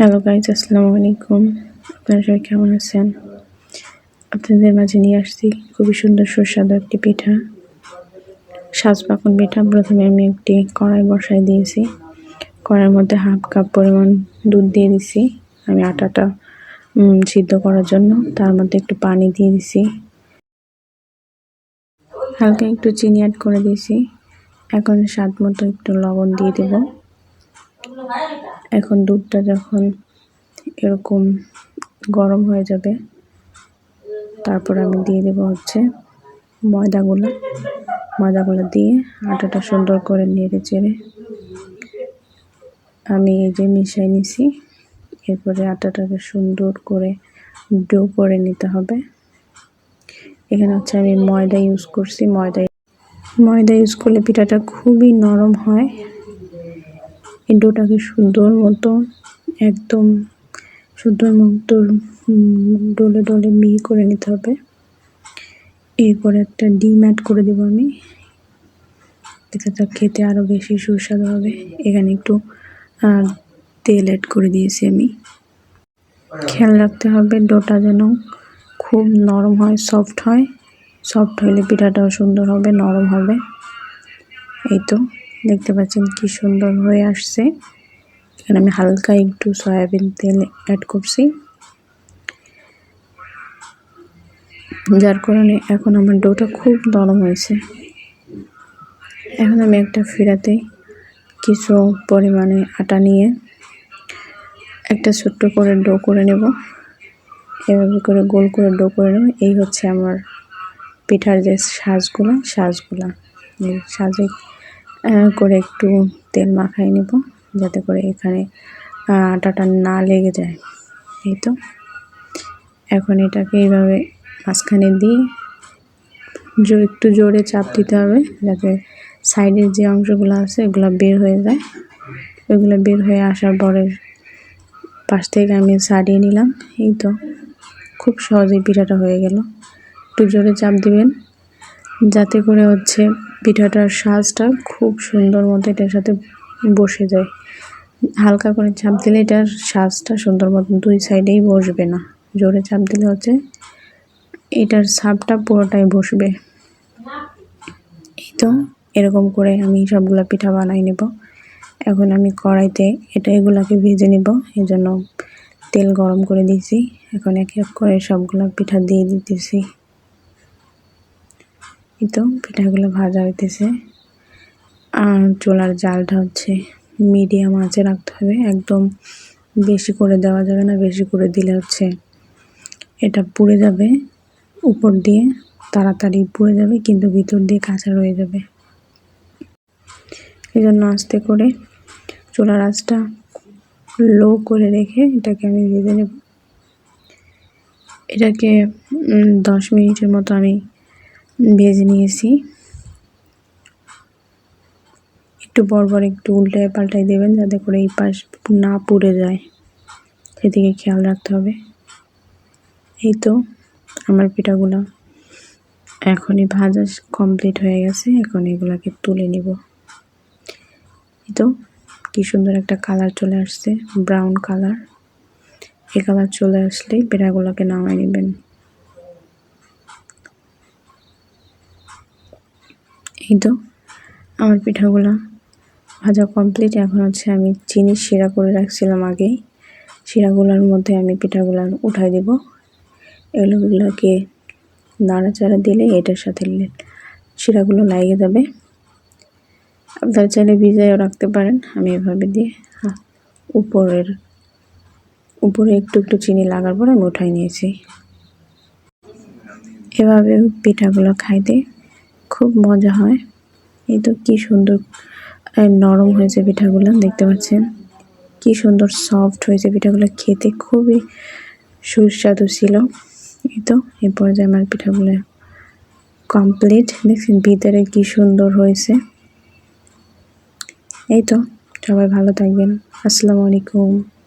Hello guys আসসালামু আলাইকুম। আপনারা সবাই কেমন আছেন? আপনাদের মাঝে নিয়ে আসছি খুবই সুন্দর সুস্বাদু একটি পিঠা। সাজ পাকন পিঠা। প্রথমে আমি একটি কড়াই বসাই দিয়েছি। কড়াইয়ের মধ্যে হাফ কাপ পরিমাণ দুধ দিয়ে দিছি। আমি আটাটা সিদ্ধ করার জন্য। তার মধ্যে একটু পানি দিয়ে দিছি। হালকা একটু চিনি অ্যাড করে দিয়েছি। এখন স্বাদ মতো একটু লবণ দিয়ে দেবো। এখন দুধটা যখন এরকম গরম হয়ে যাবে, তারপর আমি দিয়ে দেবো হচ্ছে ময়দাগুলো। ময়দাগুলো দিয়ে আটাটা সুন্দর করে নেড়ে চেড়ে আমি এই যে মিশাই নিছি। এরপরে আটাটাকে সুন্দর করে ডো করে নিতে হবে। এখানে হচ্ছে আমি ময়দা ইউজ করছি। ময়দা ময়দা ইউজ করলে পিঠাটা খুবই নরম হয়। এই ডোটাকে সুন্দর মতো একদম সুন্দর মতো ডলে ডলে মিহি করে নিতে হবে। এরপর একটা ডিম অ্যাড করে দেবো আমি। এটাটা খেতে আরও বেশি সুস্বাদু হবে। এখানে একটু তেল অ্যাড করে দিয়েছি আমি। খেয়াল রাখতে হবে ডোটা যেন খুব নরম হয় সফট হয়। সফট হলে পিঠাটাও সুন্দর হবে, নরম হবে। এই তো। দেখতে পাচ্ছেন কি সুন্দর হয়ে আসছে। এখানে আমি হালকা একটু সয়াবিন তেল অ্যাড করছি। যার কারণে এখন আমার ডোটা খুব নরম হয়েছে। এখন আমি একটা ফিরাতে কিছু পরিমাণে আটা নিয়ে একটা ছোট্ট করে ডো করে নেব। এভাবে করে গোল করে ডো করে নেব। এই হচ্ছে আমার পিঠার যে সাজগুলো, সাজগুলা সাজে করে একটু তেল মাখাই নেব, যাতে করে এখানে আটাটা না লেগে যায়। এই তো। এখন এটাকে এইভাবে মাঝখানে দিয়ে একটু জোরে চাপ দিতে হবে, যাতে সাইডের যে অংশগুলো আছে এগুলো বের হয়ে যায়। ওইগুলো বের হয়ে আসার পরে পাশ থেকে আমি সারিয়ে নিলাম। এই তো। খুব সহজেই পিঠাটা হয়ে গেল। একটু জোরে চাপ দিবেন। যাতে করে হচ্ছে পিঠাটার সাজটা খুব সুন্দর মতো এটার সাথে বসে যায়। হালকা করে চাপ দিলে এটার সাজটা সুন্দর মতো দুই সাইডেই বসবে না। জোরে চাপ দিলে হচ্ছে এটার সাপটা পুরোটাই বসবে। এই তো এরকম করে আমি সবগুলো পিঠা বানাই নেব। এখন আমি কড়াইতে এটা এগুলাকে ভেজে নেব। এই জন্য তেল গরম করে দিয়েছি। এখন এক এক করে সবগুলো পিঠা দিয়ে দিতেছি। এই তো পিঠাগুলো ভাজা হইতেছে। আর চুলার জালটা হচ্ছে মিডিয়াম আঁচে রাখতে হবে। একদম বেশি করে দেওয়া যাবে না, বেশি করে দিলে হচ্ছে এটা পুড়ে যাবে, উপর দিয়ে তাড়াতাড়ি পুড়ে যাবে, কিন্তু ভিতর দিয়ে কাঁচা রয়ে যাবে। এই জন্য আস্তে করে চুলার আঁচটা লো করে রেখে এটাকে আমি ভেজে নেব। এটাকে দশ মিনিটের মতো আমি ভেজে নিয়েছি। একটু বড় একটু উল্টে পাল্টাই দেবেন যাতে করে এই পাশ না পুড়ে যায়। সেদিকে খেয়াল রাখতে হবে। এই তো আমার পিঠাগুলো এখনই ভাজা কমপ্লিট হয়ে গেছে। এখন এগুলাকে তুলে নিব। এই তো কি সুন্দর একটা কালার চলে আসছে, ব্রাউন কালার। এই কালার চলে আসলেই পিঠাগুলোকে নামাই নেবেন। এই আমার পিঠাগুলো ভাজা কমপ্লিট এখন হচ্ছে আমি চিনি শিরা করে রাখছিলাম আগেই। শিরাগুলোর মধ্যে আমি পিঠাগুলো উঠাই দেব। এগুলোগুলোকে নাড়াচাড়া দিলে এটার সাথে শিরাগুলো লাগিয়ে যাবে। আপনারা চাইলে ভিজাইও রাখতে পারেন, আমি এভাবে দিয়ে উপরের, উপরে একটু একটু চিনি লাগার পর আমি উঠাই নিয়েছি। এভাবে পিঠাগুলো খাইতে খুব মজা হয়। এই তো কি সুন্দর নরম হয়েছে পিঠাগুলো, দেখতে পাচ্ছেন। কি সুন্দর সফট হয়েছে পিঠাগুলো, খেতে খুবই সুস্বাদু ছিল। এই তো, এই পর্যায়ে আমার পিঠাগুলো কমপ্লিট দেখছেন ভিতরে কি সুন্দর হয়েছে। এই তো, সবাই ভালো থাকবেন। আসসালামু আলাইকুম।